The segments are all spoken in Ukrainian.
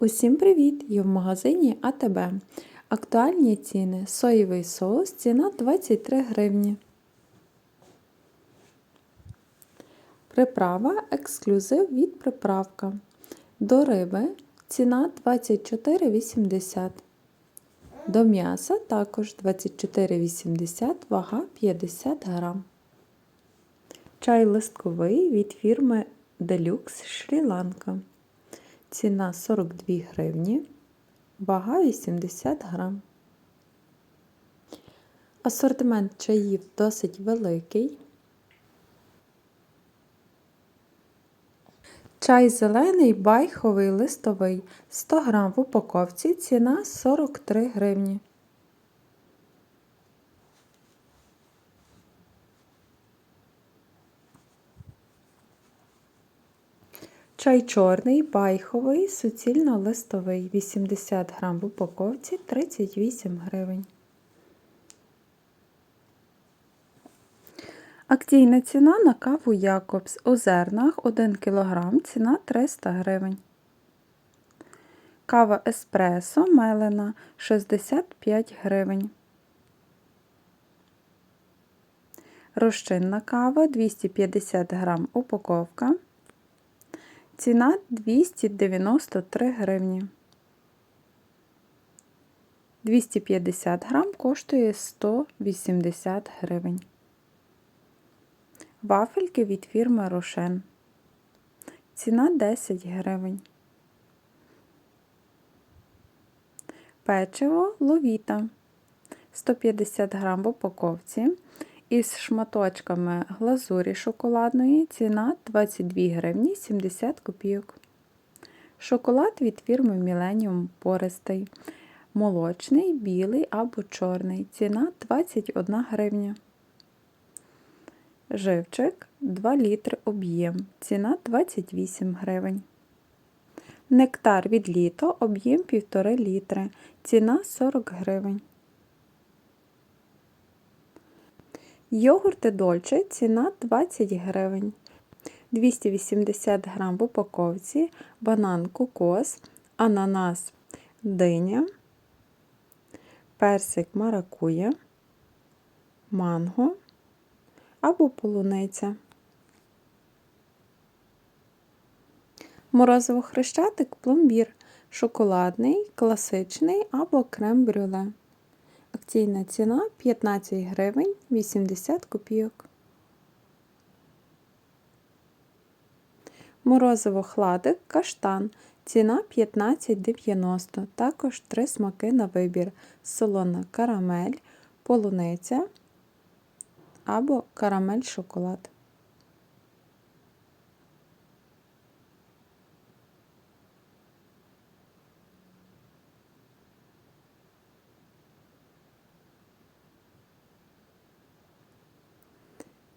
Усім привіт! Я в магазині АТБ. Актуальні ціни. Соєвий соус ціна 23 гривні. Приправа ексклюзив від приправка. До риби ціна 24,80. До м'яса також 24,80, вага 50 грам. Чай листковий від фірми Deluxe Шрі-Ланка. Ціна 42 гривні, вага 80 грам. Асортимент чаїв досить великий. Чай зелений байховий листовий 100 грам в упаковці, ціна 43 гривні. Чай чорний, байховий, суцільно-листовий 80 грам в упаковці 38 гривень. Акційна ціна на каву Якобс у зернах 1 кг, ціна 300 гривень. Кава Еспресо мелена 65 гривень. Розчинна кава 250 грам упаковка. Ціна 293 гривні. 250 грам коштує 180 гривень. Вафельки від фірми Рошен. Ціна 10 гривень. Печиво ловіта 150 грам в упаковці. Із шматочками глазурі шоколадної ціна 22 гривні 70 копійок. Шоколад від фірми Millennium пористий. Молочний, білий або чорний. Ціна 21 гривня. Живчик 2 літри об'єм. Ціна 28 гривень. Нектар від літо об'єм 1,5 літри. Ціна 40 гривень. Йогурти Дольче ціна 20 гривень. 280 грам в упаковці, банан кокос, ананас диня, персик маракуя, манго або полуниця. Морозиво хрещатик пломбір, шоколадний, класичний або крем-брюле. Акційна ціна 15 гривень 80 копійок. Морозиво хладик каштан. Ціна 15,90. Також три смаки на вибір: солона карамель, полуниця або карамель шоколад.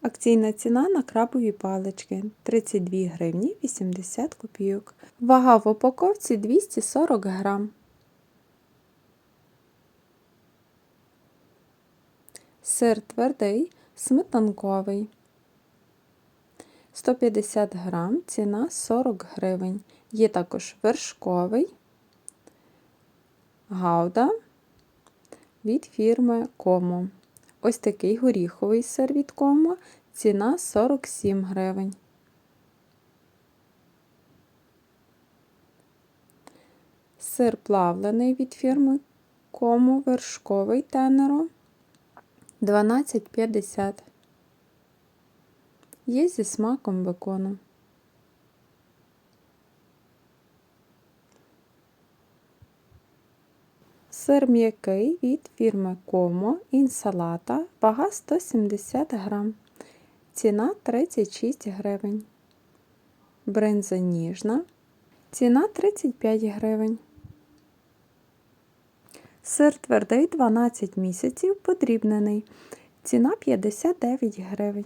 Акційна ціна на крабові палички 32 гривні 80 копійок. Вага в упаковці 240 грам. Сир твердий, сметанковий. 150 грам, ціна 40 гривень. Є також вершковий, гауда від фірми Комо. Ось такий горіховий сир від Комо, ціна 47 гривень. Сир плавлений від фірми Комо вершковий тенеро 12,50. Є зі смаком бекону. Сир м'який від фірми Комо інсалата, вага 170 грам. Ціна 36 гривень. Бринза ніжна. Ціна 35 гривень. Сир твердий 12 місяців подрібнений. Ціна 59 гривень.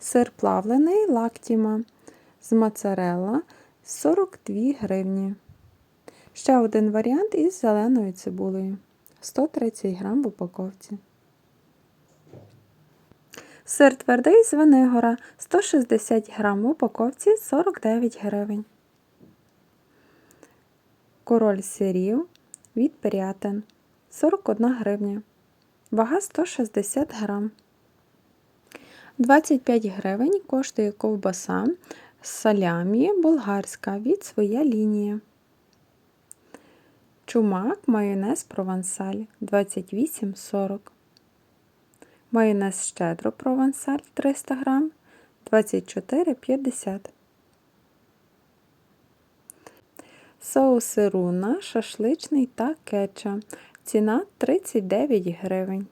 Сир плавлений лактіма з моцарелла 42 гривні. Ще один варіант із зеленою цибулею. 130 грам в упаковці. Сир твердий з Венигора 160 грам в упаковці 49 гривень. Король сирів від Пирятин 41 гривня. Вага 160 грам. 25 гривень коштує ковбаса з салямі болгарська від своя лінія. Чумак майонез провансаль 28,40. Майонез щедро провансаль 300 грам 24,50. Соуси руна, шашличний та кетча. Ціна 39 гривень.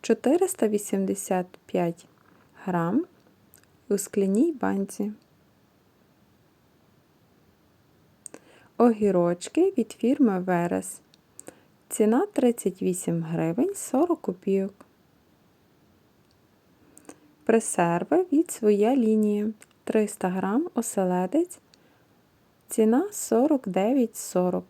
485 грам у скляній банці. Огірочки від фірми Верес. Ціна 38 гривень 40 копійок. Пресерви від своя лінія 300 грам оселедець. Ціна 49,40.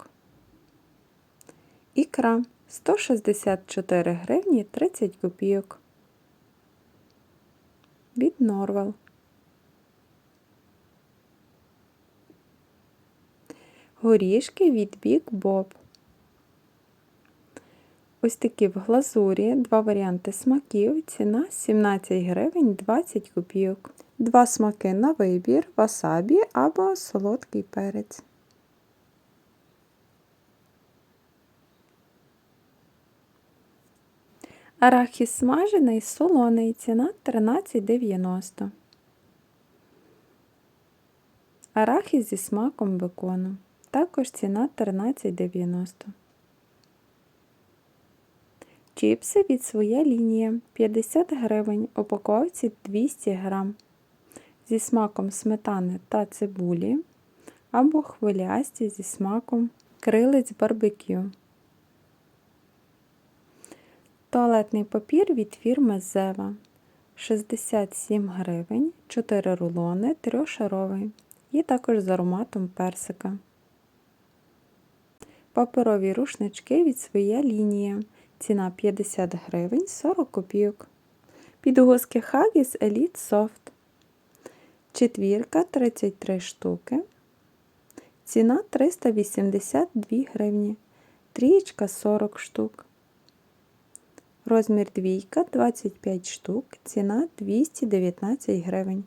Ікра 164 гривні 30 копійок. Від Норвел. Горішки від Big Bob. Ось такі в глазурі, два варіанти смаків, ціна 17 гривень 20 копійок. Два смаки на вибір, васабі або солодкий перець. Арахіс смажений, солоний, ціна 13,90. Арахіс зі смаком бекону. Також ціна 13,90. Чіпси від своя лінія 50 гривень, упаковці 200 грам. Зі смаком сметани та цибулі. Або хвилясті зі смаком крилець барбекю. Туалетний папір від фірми Зева 67 гривень, 4 рулони, трьошаровий. Є також з ароматом персика. Паперові рушнички від своя лінія. Ціна 50 гривень 40 копійок. Підгузки Huggies Elite Soft. Четвірка 33 штуки. Ціна 382 гривні. Трієчка 40 штук. Розмір двійка 25 штук, ціна 219 гривень.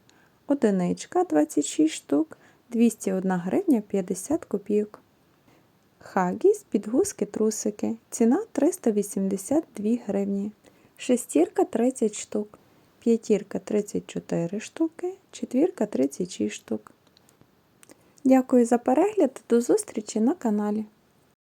Одиничка 26 штук, 201 гривня 50 копійок. Хагіс підгузки трусики. Ціна 382 гривні. Шестірка 30 штук. П'ятірка 34 штуки, четвірка 36 штук. Дякую за перегляд, до зустрічі на каналі.